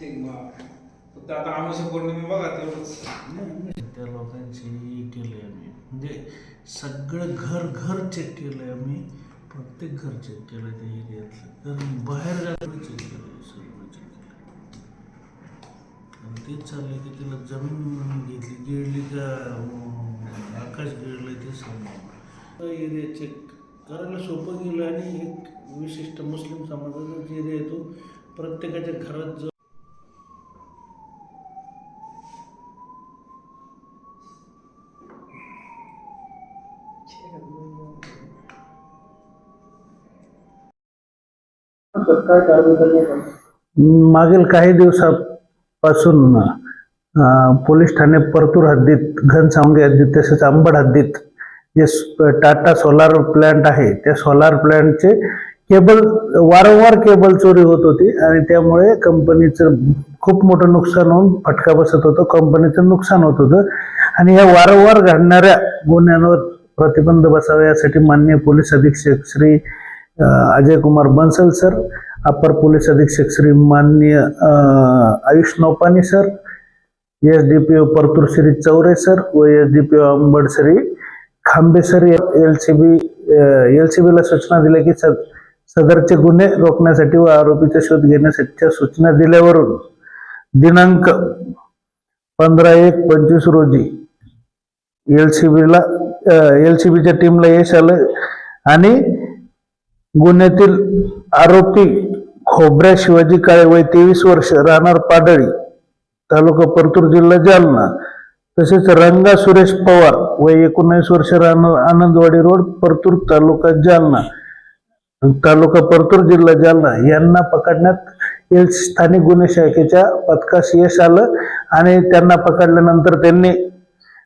ते मग फक्त आता पौर्णिमा बघा तेवढंच. त्या लोकांची केलंय आम्ही. म्हणजे सगळं घर घर चेक केलंय आम्ही. प्रत्येक घर चेक केलं त्या एरियातलं. तर बाहेर गावी चेक केलं सर्व चेक केलं आणि तेच चाललंय की तिला जमीन घेतली गिळली का आकाश गिळलं ते सांगा. एरिया चेक करायला सोपं गेलं आणि एक विशिष्ट मुस्लिम समाजाचा जे एरिया आहे तो प्रत्येकाच्या घरात जो मागील काही दिवसापासून अं, पोलीस ठाणे परतूर हद्दीत घनसावंगी हद्दीत तसेच अंबड हद्दीत जे स- टाटा सोलार प्लांट आहे त्या सोलार प्लांटचे केबल वारंवार केबल चोरी होत होती आणि त्यामुळे कंपनीचं खूप मोठं नुकसान होऊन फटका बसत होतं कंपनीचं नुकसान होत होतं. आणि या वारंवार घडणाऱ्या गुन्ह्यांवर प्रतिबंध बसावा यासाठी माननीय पोलीस अधीक्षक श्री अजय कुमार बन्सल सर अपर पोलीस अधीक्षक श्री माननीय Ayush Naupani sir S D P O Partur Shri Chaure sir व S D P O Ambad Shri Khambe sir L C B L C बीला सूचना दिल्या की सद सदरचे गुन्हे रोखण्यासाठी व आरोपीचा शोध घेण्यासाठीच्या सूचना दिल्यावरून दिनांक पंधरा एक पंचवीस रोजी एल सी बीला एल सी बीच्या टीमला यश आलं आणि गुन्ह्यातील आरोपी खोबऱ्या शिवाजी काळे वय तेवीस वर्ष राहणार पाडळी तालुका परतूर जिल्हा जालना. तसेच रंगा सुरेश पवार वय एकोणीस वर्ष राहणार आनंदवाडी रोड परतूर तालुका जालना. तालुका परतूर जिल्हा जालना. यांना पकडण्यात स्थानिक गुन्हे शाखेच्या पथकास यश आलं आणि त्यांना पकडल्यानंतर त्यांनी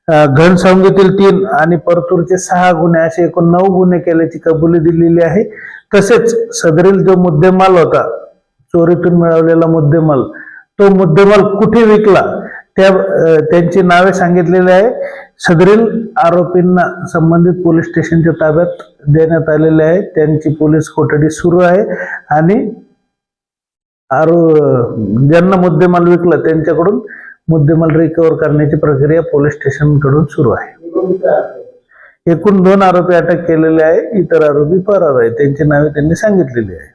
घनसावंगीतील तीन आणि परतूरचे सहा गुन्हे असे एकूण नऊ गुन्हे केल्याची कबुली दिलेली आहे. तसेच सदरील जो मुद्देमाल होता चोरीतून मिळवलेला मुद्देमाल तो मुद्देमाल कुठे विकला? त्या त्यांची नावे सांगितलेली आहे. सदरील आरोपींना संबंधित पोलीस स्टेशनच्या ताब्यात देण्यात आलेले आहे. त्यांची पोलीस कोठडी सुरू आहे आणि आरो ज्यांना मुद्देमाल विकला त्यांच्याकडून मुद्देमाल रिकवर करण्याची प्रक्रिया पोलीस स्टेशनकडून सुरू आहे. एकूण दोन आरोपी अटक केलेले आहे इतर आरोपी फरार आहे त्यांची नावे त्यांनी सांगितलेली आहे